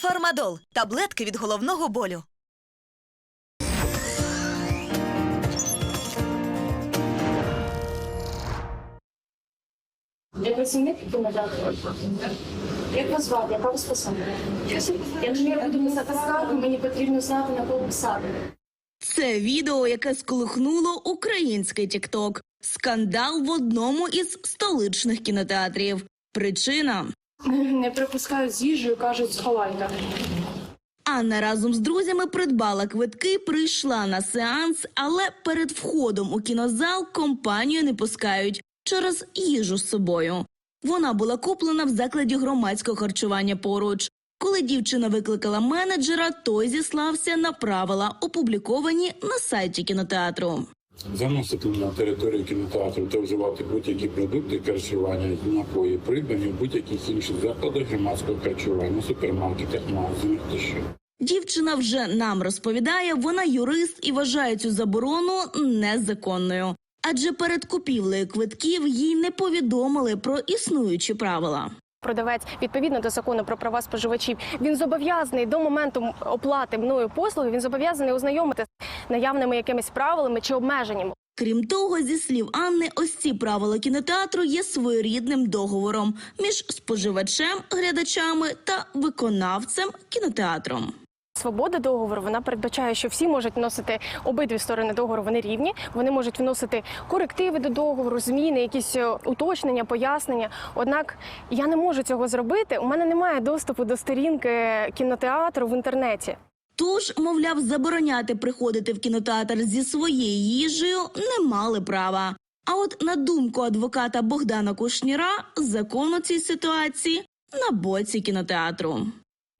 Фармадол таблетки від головного болю. Я працівник кінотеатру. Як вас звати? Яка вас посада? Якщо я буду писати скаргу, мені потрібно знати, на кого писати. Це відео, яке сколихнуло український тікток. Скандал в одному із столичних кінотеатрів. Причина Не припускають з їжею, кажуть, сховайте. Анна разом з друзями придбала квитки, прийшла на сеанс, але перед входом у кінозал компанію не пускають через їжу з собою. Вона була куплена в закладі громадського харчування поруч. Коли дівчина викликала менеджера, той зіслався на правила, опубліковані на сайті кінотеатру. Заносити на територію кінотеатру та вживати будь-які продукти харчування напої, придбані в будь-яких інших закладах громадського харчування, супермаркетах, магазинах тощо. Дівчина вже нам розповідає, вона юрист і вважає цю заборону незаконною. Адже перед купівлею квитків їй не повідомили про існуючі правила. Продавець відповідно до закону про права споживачів він зобов'язаний до моменту оплати мною послуги. Він зобов'язаний ознайомити наявними якимись правилами чи обмеженнями. Крім того, зі слів Анни, ось ці правила кінотеатру є своєрідним договором між споживачем, глядачами та виконавцем кінотеатром. Свобода договору вона передбачає, що всі можуть вносити обидві сторони договору. Вони рівні. Вони можуть вносити корективи до договору, зміни, якісь е, уточнення, пояснення. Однак я не можу цього зробити. У мене немає доступу до сторінки кінотеатру в інтернеті. Тож, мовляв, забороняти приходити в кінотеатр зі своєю їжею не мали права. А от на думку адвоката Богдана Кушніра, закон у цій ситуації на боці кінотеатру.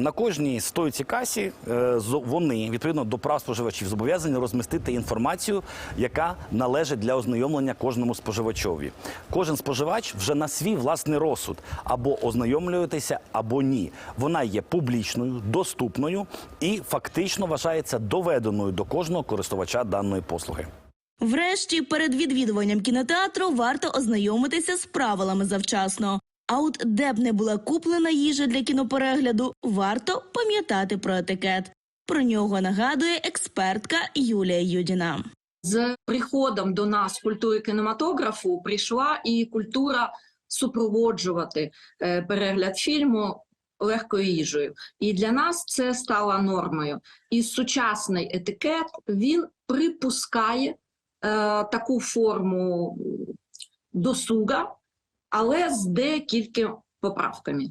На кожній стойці касі е, вони відповідно до прав споживачів зобов'язані розмістити інформацію, яка належить для ознайомлення кожному споживачові. Кожен споживач вже на свій власний розсуд або ознайомлюєтеся, або ні. Вона є публічною, доступною і фактично вважається доведеною до кожного користувача даної послуги. Врешті, перед відвідуванням кінотеатру варто ознайомитися з правилами завчасно. А от де б не була куплена їжа для кіноперегляду, варто пам'ятати про етикет. Про нього нагадує експертка Юлія Юдіна. з приходом до нас культури кінематографу прийшла і культура супроводжувати е, перегляд фільму легкою їжею. І для нас це стало нормою. І сучасний етикет він припускає е, таку форму досуга, але з декількома поправками.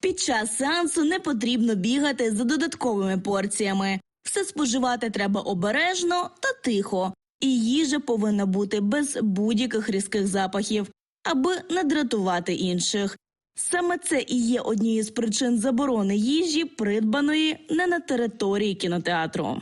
Під час сеансу не потрібно бігати за додатковими порціями. Все споживати треба обережно та тихо. І їжа повинна бути без будь-яких різких запахів, аби не дратувати інших. Саме це і є однією з причин заборони їжі, придбаної не на території кінотеатру.